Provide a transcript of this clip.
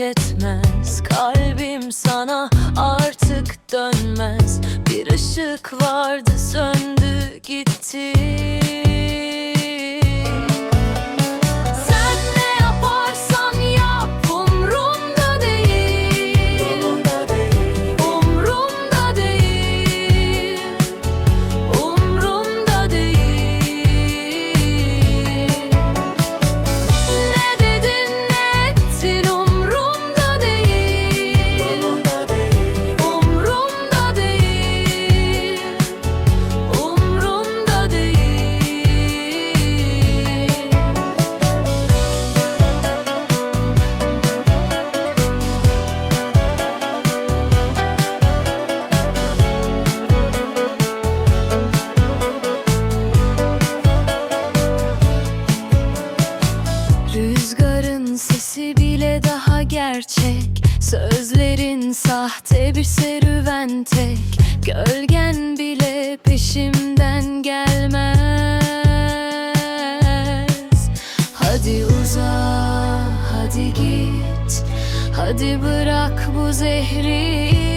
etmez. Kalbim sana artık dönmez. Bir ışık vardı söndü gitti gerçek. Sözlerin sahte bir serüven tek. Gölgen bile peşimden gelmez. Hadi uza, hadi git. Hadi bırak bu zehri